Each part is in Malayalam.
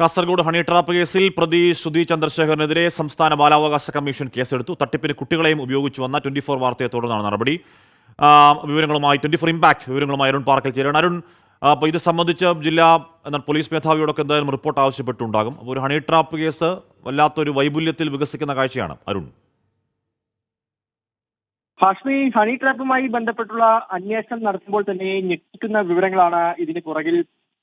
കാസർഗോഡ് ഹണി ട്രാപ്പ് കേസിൽ പ്രതി ശ്രുതി ചന്ദ്രശേഖരനെതിരെ സംസ്ഥാന ബാലാവകാശ കമ്മീഷൻ കേസെടുത്തു. തട്ടിപ്പിന് കുട്ടികളെയും ഉപയോഗിച്ചു വന്ന ട്വന്റി ഫോർ വാർത്തയെ തുടർന്നാണ് നടപടി വിവരങ്ങളുമായി ട്വന്റി ഫോർ ഇമ്പാക്ട് വിവരങ്ങളുമായി അരുൺ പാർക്കിൽ ചേരാണ് അരുൺ അപ്പോൾ ഇത് സംബന്ധിച്ച് ജില്ലാ പോലീസ് മേധാവിയോടൊക്കെ എന്തായാലും റിപ്പോർട്ട് ആവശ്യപ്പെട്ടുണ്ടാകും. അപ്പോൾ ഒരു ഹണി ട്രാപ്പ് കേസ് വല്ലാത്തൊരു വൈപുല്യത്തിൽ വികസിക്കുന്ന കാഴ്ചയാണ്. അരുൺ. ഹാഷ്മി ഹണി ട്രാപ്പുമായി ബന്ധപ്പെട്ടുള്ള അന്വേഷണം നടത്തുമ്പോൾ തന്നെ ഞെട്ടിക്കുന്ന വിവരങ്ങളാണ് ഇതിന് പുറകിൽ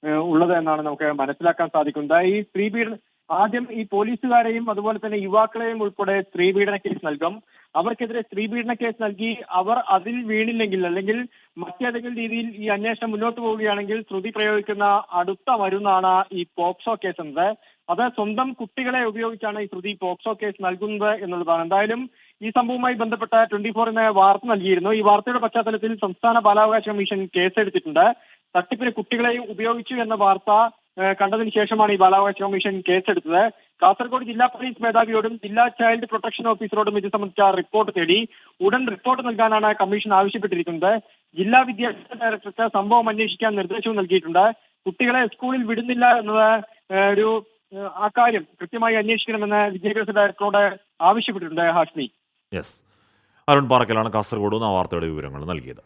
ഉള്ളത് എന്നാണ് നമുക്ക് മനസ്സിലാക്കാൻ സാധിക്കുന്നത് ഈ സ്ത്രീ പീഡന ആദ്യം ഈ പോലീസുകാരെയും അതുപോലെ തന്നെ യുവാക്കളെയും ഉൾപ്പെടെ സ്ത്രീ പീഡന കേസ് നൽകും. അവർക്കെതിരെ സ്ത്രീ പീഡന കേസ് നൽകി അവർ അതിൽ വീണില്ലെങ്കിൽ അല്ലെങ്കിൽ മറ്റേതെങ്കിലും രീതിയിൽ ഈ അന്വേഷണം മുന്നോട്ട് പോവുകയാണെങ്കിൽ ശ്രുതി പ്രയോഗിക്കുന്ന അടുത്ത മരുന്നാണ് ഈ പോക്സോ കേസ് എന്നത്. അത് സ്വന്തം കുട്ടികളെ ഉപയോഗിച്ചാണ് ഈ ശ്രുതി പോക്സോ കേസ് നൽകുന്നത് എന്നുള്ളതാണ്. എന്തായാലും ഈ സംഭവവുമായി ബന്ധപ്പെട്ട ട്വന്റി ഫോറിന് വാർത്ത നൽകിയിരുന്നു. ഈ വാർത്തയുടെ പശ്ചാത്തലത്തിൽ സംസ്ഥാന ബാലാവകാശ കമ്മീഷൻ കേസെടുത്തിട്ടുണ്ട്. തട്ടിപ്പിന് കുട്ടികളെ ഉപയോഗിച്ചു എന്ന വാർത്ത കണ്ടതിന് ശേഷമാണ് ഈ ബാലാവകാശ കമ്മീഷൻ കേസെടുത്തത്. കാസർഗോഡ് ജില്ലാ പോലീസ് മേധാവിയോടും ജില്ലാ ചൈൽഡ് പ്രൊട്ടക്ഷൻ ഓഫീസറോടും ഇത് സംബന്ധിച്ച റിപ്പോർട്ട് തേടി ഉടൻ റിപ്പോർട്ട് നൽകാനാണ് കമ്മീഷൻ ആവശ്യപ്പെട്ടിരിക്കുന്നത്. ജില്ലാ വിദ്യാഭ്യാസ ഡയറക്ടർക്ക് സംഭവം അന്വേഷിക്കാൻ നിർദ്ദേശവും നൽകിയിട്ടുണ്ട്. കുട്ടികളെ സ്കൂളിൽ വിടുന്നില്ല എന്നത് ഒരു ആ കാര്യം കൃത്യമായി അന്വേഷിക്കണമെന്ന് വിദ്യാഭ്യാസ ഡയറക്ടറോട് ആവശ്യപ്പെട്ടിട്ടുണ്ട് ഹാഷ്മി. യെസ് അരുൺ പാറക്കലാണ് കാസർഗോഡ് നിന്ന് ആ വാർത്തയുടെ വിവരങ്ങൾ നൽകിയത്.